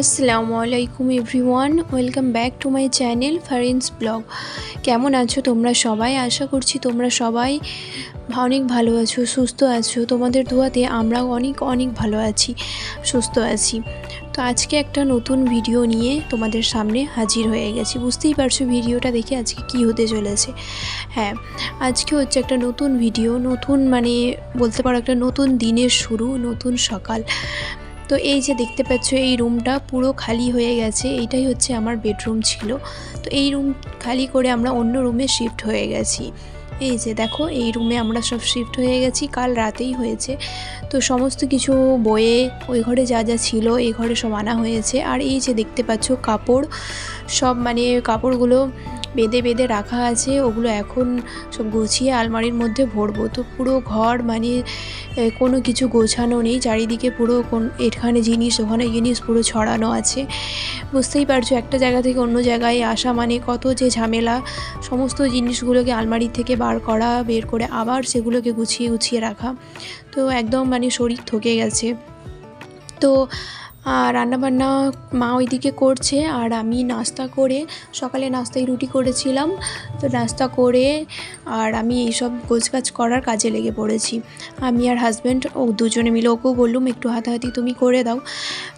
আসসালামু আলাইকুম everyone, welcome back to my channel Farin's blog. কেমন আছো তোমরা সবাই? আশা করছি তোমরা সবাই অনেক ভালো আছো, সুস্থ আছো। তোমাদের দোয়াতে আমরাও অনেক অনেক ভালো আছি, সুস্থ আছি। তো আজকে একটা নতুন ভিডিও নিয়ে তোমাদের সামনে হাজির হয়ে গেছি। বুঝতেই পারছ ভিডিওটা দেখে আজকে কি হতে চলেছে। হ্যাঁ আজকে হচ্ছে একটা নতুন ভিডিও, নতুন মানে বলতে পারো একটা নতুন দিনের শুরু, নতুন সকাল। তো এই যে দেখতে পাচ্ছ, এই রুমটা পুরো খালি হয়ে গেছে। এইটাই হচ্ছে আমার বেডরুম ছিল। তো এই রুম খালি করে আমরা অন্য রুমে শিফট হয়ে গেছি। এই যে দেখো, এই রুমে আমরা সব শিফট হয়ে গেছি। কাল রাতেই হয়েছে। তো সমস্ত কিছু বয়ে ওই ঘরে যা যা ছিল, এই ঘরে সব আনা হয়েছে। আর এই যে দেখতে পাচ্ছ, কাপড় সব মানে কাপড়গুলো বেঁধে বেঁধে রাখা আছে, ওগুলো এখন সব গুছিয়ে আলমারির মধ্যে ভরবো। তো পুরো ঘর মানে কোনো কিছু গোছানো নেই, চারিদিকে পুরো কোন, এখানে জিনিস, ওখানে জিনিস পুরো ছড়ানো আছে। বুঝতেই পারছ, একটা জায়গা থেকে অন্য জায়গায় আসা মানে কত যে ঝামেলা। সমস্ত জিনিসগুলোকে আলমারি থেকে বার করা, বের করে আবার সেগুলোকে গুছিয়ে গুছিয়ে রাখা। তো একদম মানে শরীর থকে গেছে। তো রান্নাবান্না মা ওইদিকে করছে আর আমি নাস্তা করে সকালে নাস্তায় রুটি করেছিলাম। তো নাস্তা করে আর আমি এইসব গোছগাছ করার কাজে লেগে পড়েছি। আমি আর হাজব্যান্ড ও দুজনে মিলে ওকেও বললুম, একটু হাতাহাতি তুমি করে দাও।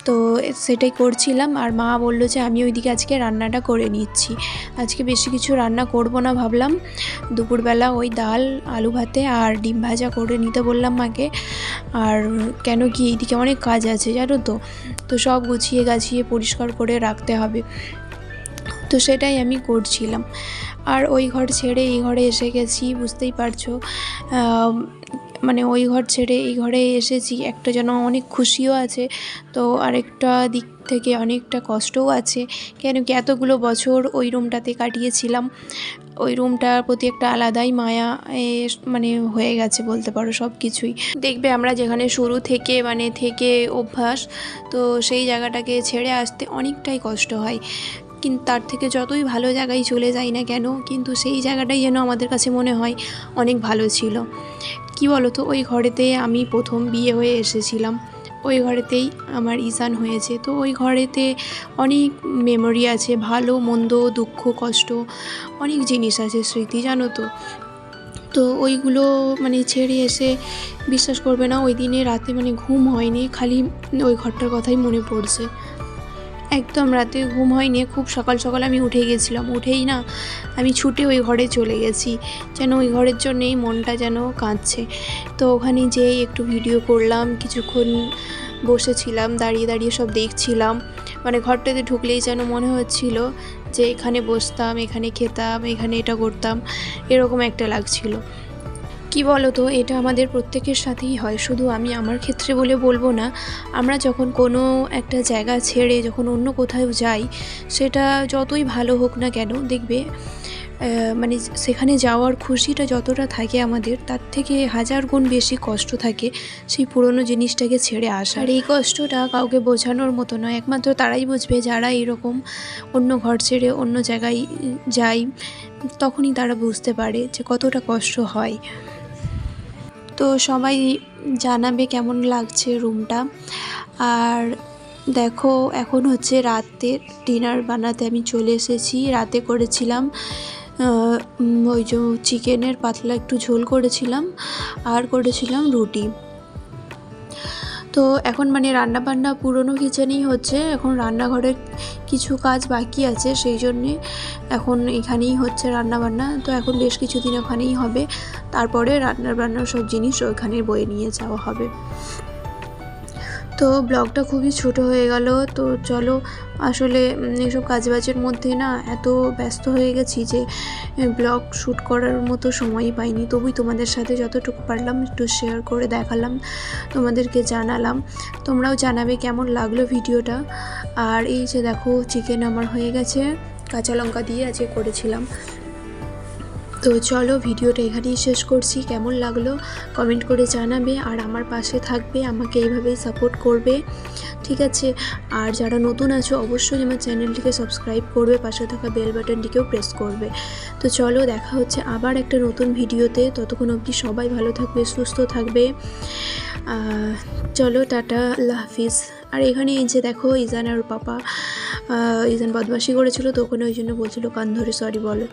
তো সেটাই করছিলাম আর মা বলল যে, আমি ওইদিকে আজকে রান্নাটা করে নিচ্ছি। আজকে বেশি কিছু রান্না করব না ভাবলাম। দুপুরবেলা ওই ডাল, আলু ভাতে আর ডিম ভাজা করে নিতে বললাম মাকে। আর কেন কি এইদিকে অনেক কাজ আছে, জানো তো? তো সব গুছিয়ে গাছিয়ে পরিষ্কার করে রাখতে হবে। তো সেটাই আমি করছিলাম। আর ওই ঘর ছেড়ে এই ঘরে এসে গেছি, বুঝতেই পারছ। মানে ওই ঘর ছেড়ে এই ঘরে এসেছি। একটা যেন অনেক খুশিও আছে, তো আরেকটা দিক থেকে অনেকটা কষ্টও আছে। কেন কি এতগুলো বছর ওই রুমটাতে কাটিয়েছিলাম। ওই রুমটার প্রতি একটা আলাদাই মায়া মানে হয়ে গেছে বলতে পারো সব কিছুই দেখবে আমরা যেখানে শুরু থেকে মানে থেকে অভ্যাস, তো সেই জায়গাটাকে ছেড়ে আসতে অনেকটাই কষ্ট হয়। কিন্তু তার থেকে যতই ভালো জায়গায় চলে যাই না কেন, কিন্তু সেই জায়গাটাই যেন আমাদের কাছে মনে হয় অনেক ভালো ছিল। কি বলো তো ওই ঘরেতে আমি প্রথম বিয়ে হয়ে এসেছিলাম। ওই ঘরেতেই আমার ইসান হয়েছে। তো ওই ঘরেতে অনেক মেমোরি আছে, ভালো, মন্দ, দুঃখ, কষ্ট, অনেক জিনিস আছে স্মৃতি, জানো তো? তো ওইগুলো মানে ছেড়ে এসে বিশ্বাস করবে না, ওই দিনে রাতে মানে ঘুম হয়নি, খালি ওই ঘরটার কথাই মনে পড়ছে। একদম রাতে ঘুম হয়নি, খুব সকাল সকাল আমি উঠে গেছিলাম। উঠেই না আমি ছুটে ওই ঘরে চলে গেছি। যেন ওই ঘরের জন্যেই মনটা যেন কাঁদছে। তো ওখানে যেই একটু ভিডিও করলাম, কিছুক্ষণ বসেছিলাম, দাঁড়িয়ে দাঁড়িয়ে সব দেখছিলাম। মানে ঘরটাতে ঢুকলেই যেন মনে হচ্ছিল যে এখানে বসতাম, এখানে খেতাম, এখানে এটা করতাম, এরকম একটা লাগছিল। কি বলো তো এটা আমাদের প্রত্যেকের সাথেই হয়। শুধু আমি আমার ক্ষেত্রে বলে বলব না, আমরা যখন কোনো একটা জায়গা ছেড়ে যখন অন্য কোথাও যাই, সেটা যতই ভালো হোক না কেন, দেখবে মানে সেখানে যাওয়ার খুশিটা যতটা থাকে আমাদের, তার থেকে হাজার গুণ বেশি কষ্ট থাকে সেই পুরনো জিনিসটাকে ছেড়ে আসা। আর এই কষ্টটা কাউকে বোঝানোর মতো নয়, একমাত্র তারাই বুঝবে যারা এরকম অন্য ঘর ছেড়ে অন্য জায়গায় যায় তখনই তারা বুঝতে পারে যে কতটা কষ্ট হয়। তো সবাই জানাবে কেমন লাগছে রুমটা। আর দেখো, এখন হচ্ছে রাতে ডিনার বানাতে আমি চলে এসেছি। রাতে করেছিলাম ওই যে চিকেনের পাতলা একটু ঝোল করেছিলাম, আর করেছিলাম রুটি। তো এখন মানে রান্না বান্না পুরনো কিচেনেই হচ্ছে, এখন রান্নাঘরের কিছু কাজ বাকি আছে, সেই জন্যে এখন এখানেই হচ্ছে রান্না বান্না তো এখন বেশ কিছুদিন ওখানেই হবে, তারপরে রান্নার বান্নার সব জিনিস ওইখানে বয়ে নিয়ে যাওয়া হবে। তো ব্লগটা খুবই ছোট হয়ে গেল। তো চলো, আসলে এসব কাজবাজের মধ্যে না এত ব্যস্ত হয়ে গেছি যে ব্লগ শ্যুট করার মতো সময়ই পাইনি। তবুই তোমাদের সাথে যতটুকু পারলাম একটু শেয়ার করে দেখালাম, তোমাদেরকে জানালাম। তোমরাও জানাবে কেমন লাগল ভিডিওটা। আর এই যে দেখো চিকেন আমার হয়ে গেছে। কাঁচা লঙ্কা দিয়ে আজকে করেছিলাম। তো চলো ভিডিওটা এখানেই শেষ করছি। কেমন লাগল কমেন্ট করে জানাবে আর আমার পাশে থাকবে, আমাকে এইভাবেই সাপোর্ট করবে। ঠিক আছে? আর যারা নতুন আছো, অবশ্যই আমার চ্যানেলটিকে সাবস্ক্রাইব করবে, পাশে থাকা বেল বাটনটিকেও প্রেস করবে। তো চলো, দেখা হচ্ছে আবার একটা নতুন ভিডিওতে। ততক্ষণ অবধি সবাই ভালো থাকবে, সুস্থ থাকবে। চলো, টাটা, আল্লাহ হাফিজ। আর এখানে এই যে দেখো, ইজান আর পাপা ইজান বদমাশি করেছিল, তো ওখানে ওই জন্য বলছিল, কান ধরে সরি বলো।